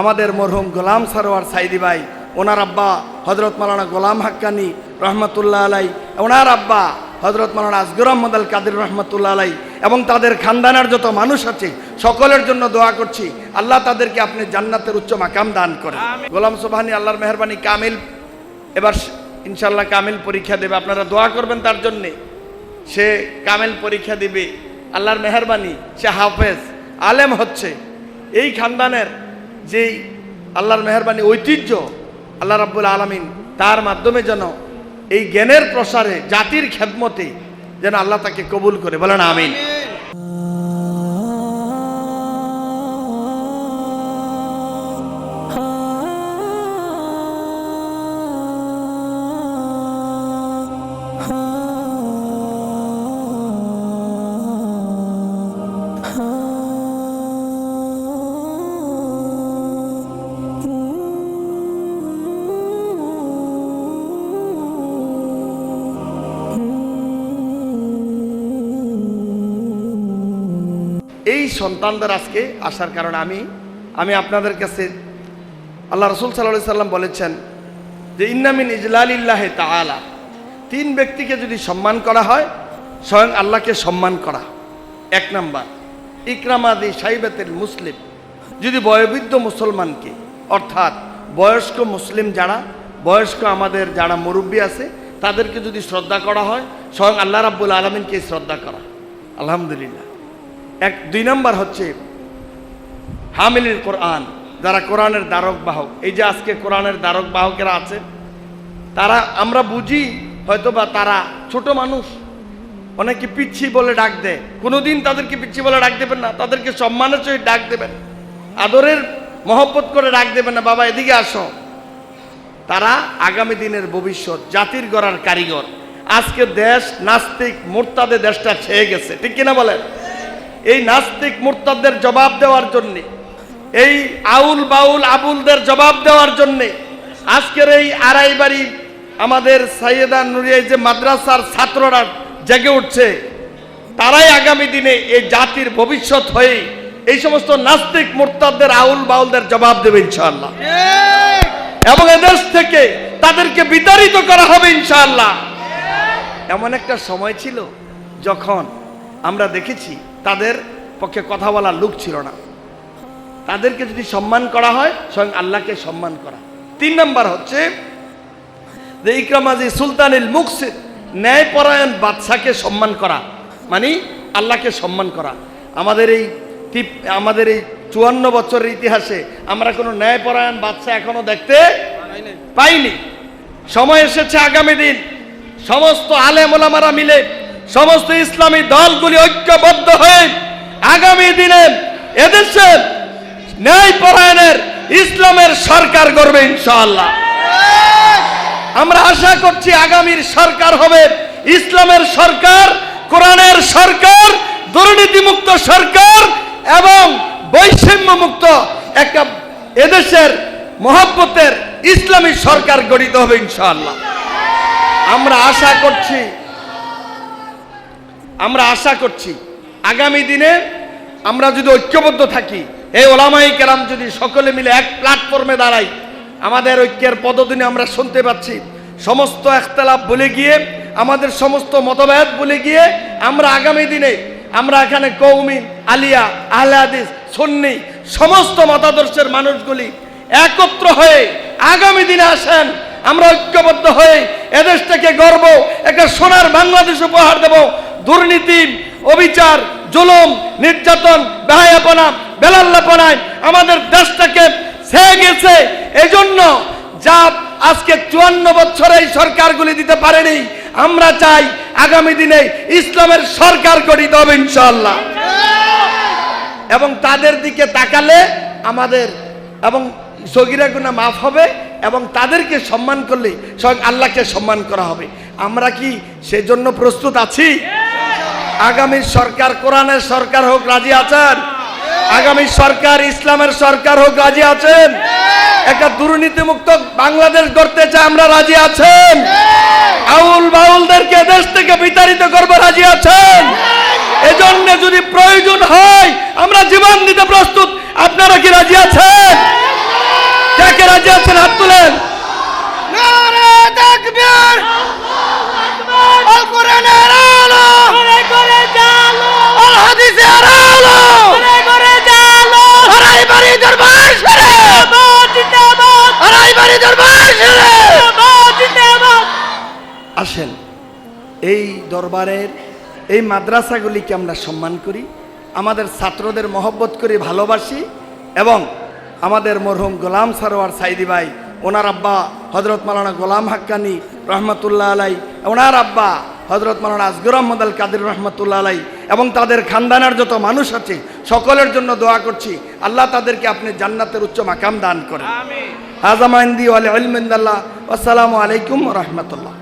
আমাদের মরহুম গোলাম সারোয়ার সাইদি ভাই ওনার আব্বা হজরত মালানা গোলাম হাক্কানি রহমতুল্লাহ আলাই ওনার আব্বা হজরত মালানা আসগর আহমদ আল কাদির রহমতুল্লাহ আলাই এবং তাদের খানদানের যত মানুষ আছে সকলের জন্য দোয়া করছি আল্লাহ তাদেরকে আপনি জান্নাতের উচ্চ মাকাম দান করেন। গোলাম সোবাহানি আল্লাহর মেহরবানি কামিল এবার ইনশাল্লাহ কামিল পরীক্ষা দেবে আপনারা দোয়া করবেন তার জন্যে। সে কামেল পরীক্ষা দিবে আল্লাহর মেহরবানি সে হাফেজ আলেম হচ্ছে এই খানদানের যেই আল্লাহর মেহরবানি ঐতিহ্য আল্লাহ রাব্বুল আলমিন তার মাধ্যমে যেন এই জ্ঞানের প্রসারে জাতির খেদমতে যেন আল্লাহ তাকে কবুল করে। বলেন আমিন। এই সন্তানদের আজকে আসার কারণে আমি আমি আপনাদের কাছে আল্লাহ রসুল সাল্লাহ সাল্লাম বলেছেন যে ইন্নামিন ইজলালিল্লাহে তাআলা। তিন ব্যক্তিকে যদি সম্মান করা হয়, স্বয়ং আল্লাহকে সম্মান করা। এক নাম্বার ইকরামাদি সাইবাতের মুসলিম। যদি বয়োবৃদ্ধ মুসলমানকে, অর্থাৎ বয়স্ক মুসলিম যারা, বয়স্ক আমাদের যারা মুরব্বী আছে, তাদেরকে যদি শ্রদ্ধা করা হয়, স্বয়ং আল্লাহ রাব্বুল আলমিনকে শ্রদ্ধা করা। আলহামদুলিল্লাহ। এক, দুই নম্বর হচ্ছে হামিলির কোরআন, যারা কোরআনের দ্বারক বাহক। এই যে আজকে কোরআনের দ্বারক বাহকেরা আছে, তারা, আমরা বুঝি হয়তো বা তারা ছোট মানুষ, অনেকে পিচ্ছি বলে ডাক দেয়। কোনোদিন তাদেরকে পিচ্ছি বলে ডাক দেবেন না, তাদেরকে সম্মানের সহিত ডাক দেবেন। আদরের মহব্বত করে ডাক দেবেন না, বাবা এদিকে আসো। তারা আগামী দিনের ভবিষ্যৎ, জাতির গড়ার কারিগর। আজকে দেশ নাস্তিক, মোর্তাদে দেশটা ছেয়ে গেছে। ঠিক কিনা বলেন? এই নাস্তিক মোর্তাদের জবাব দেওয়ার জন্যে, এই আউল বাউল আবুলদের জবাব দেওয়ার জন্যে, আজকের এই আড়াই বাড়ি আমাদের সাইয়েদা নুরিয়াই যে মাদ্রাসার ছাত্ররা জেগে উঠছে, তারাই আগামী দিনে এই জাতির ভবিষ্যৎ হয়ে এই সমস্ত নাস্তিক মোর্তাদের আউল বাউলদের জবাব দেবে ইনশাআল্লাহ। এবং এদেশ থেকে তাদেরকে বিতাড়িত করা হবে ইনশাআল্লাহ। এমন একটা সময় ছিল যখন আমরা দেখেছি তাদের পক্ষে কথা বলার লোক ছিল না। তাদেরকে যদি সম্মান করা হয়, স্বয়ং আল্লাহকে সম্মান করা। তিন নম্বর হচ্ছে যে ইকরামাজি সুলতানিল মুকসিদ, ন্যায়পরায়ণ বাদশাকে সম্মান করা। মানে আল্লাহকে সম্মান করা। আমাদের এই আমাদের এই চুয়ান্ন বছরের ইতিহাসে আমরা কোনো ন্যায়পরায়ণ বাদশা এখনও দেখতে পাইনি। সময় এসেছে আগামী দিন। সমস্ত আলেম ওলামারা মিলে সমস্ত ইসলামী দলগুলি ঐক্যবদ্ধ হয়ে আগামী দিনে এদেশে ন্যায়পরায়ণের ইসলামের সরকার গড়বে ইনশাআল্লাহ। আমরা আশা করছি আগামীর সরকার হবে ইসলামের সরকার, কোরআনের সরকার, দুর্নীতিমুক্ত সরকার এবং বৈষম্য মুক্ত একটা এদেশের মহব্বতের ইসলামী সরকার গঠিত হবে ইনশাআল্লাহ। আমরা আশা করছি আমরা আশা করছি, আগামী দিনে আমরা যদি ঐক্যবদ্ধ থাকি, এই ওলামাই কেরাম যদি সকলে মিলে এক প্ল্যাটফর্মে দাঁড়াই, আমাদের ঐক্যের পদদিনে আমরা শুনতে পাচ্ছি। সমস্ত একতলাপ বলে গিয়ে, আমাদের সমস্ত মতভেদ বলে গিয়ে, আমরা আগামী দিনে আমরা এখানে কৌমিন আলিয়া, আহলে হাদিস, সন্নি সমস্ত মতাদর্শের মানুষগুলি একত্র হয়ে আগামী দিনে আসেন। আমরা ঐক্যবদ্ধ হয়ে এদেশটাকে গর্ব, একটা সোনার বাংলাদেশ উপহার দেব। দুর্নীতি, অবিচার, জুলুম, নির্যাতন, বেহায়াপনা, বেলাল্লাপনায় আমাদের দেশটাকে ছেয়ে গেছে এজন্য যা আজকে চুয়ান্ন বছর এই সরকারগুলি দিতে পারেনি, আমরা চাই আগামী দিনে ইসলামের সরকার গঠিত হবে ইনশাআল্লাহ। এবং তাদের দিকে তাকালে আমাদের এবং সগিরা গুণা মাফ হবে এবং তাদেরকে সম্মান করলে স্বয়ং আল্লাহকে সম্মান করা হবে। আমরা কি সেজন্য প্রস্তুত আছি? আগামী সরকার কোরআনের সরকার হোক রাজি আছেন? আগামী সরকার ইসলামের সরকার হোক রাজি আছেন? একটা দুর্নীতিমুক্ত বাংলাদেশ গড়তে চাই আমরা রাজি আছেন? আউল বাউলদেরকে দেশ থেকে বিতাড়িত করব রাজি আছেন? এজন্য যদি প্রয়োজন হয়, আমরা জীবন দিতে প্রস্তুত। আপনারা কি রাজি আছেন? কে রাজি আছেন? হাত তুলেন। নারা তাকবীর আল্লাহু আকবার। আল কোরআন আসেন এই দরবারের এই মাদ্রাসাগুলিকে আমরা সম্মান করি আমাদের ছাত্রদের মহব্বত করি ভালোবাসি এবং আমাদের মরহুম গোলাম সারোয়ার সাইদি ভাই ওনার আব্বা হজরত মালানা গোলাম হাক্কানি রহমতুল্লাহ আলাই ওনার আব্বা হজরত মালানা আজগুর আহমদ আল কাদির রহমতুল্লাহ আলাই এবং তাদের খানদানার যত মানুষ আছে সকলের জন্য দোয়া করছি আল্লাহ তাদেরকে আপনি জান্নাতের উচ্চ মাকাম দান করেন। هذا ما عندي والعلم عند الله. والسلام عليكم ورحمة الله.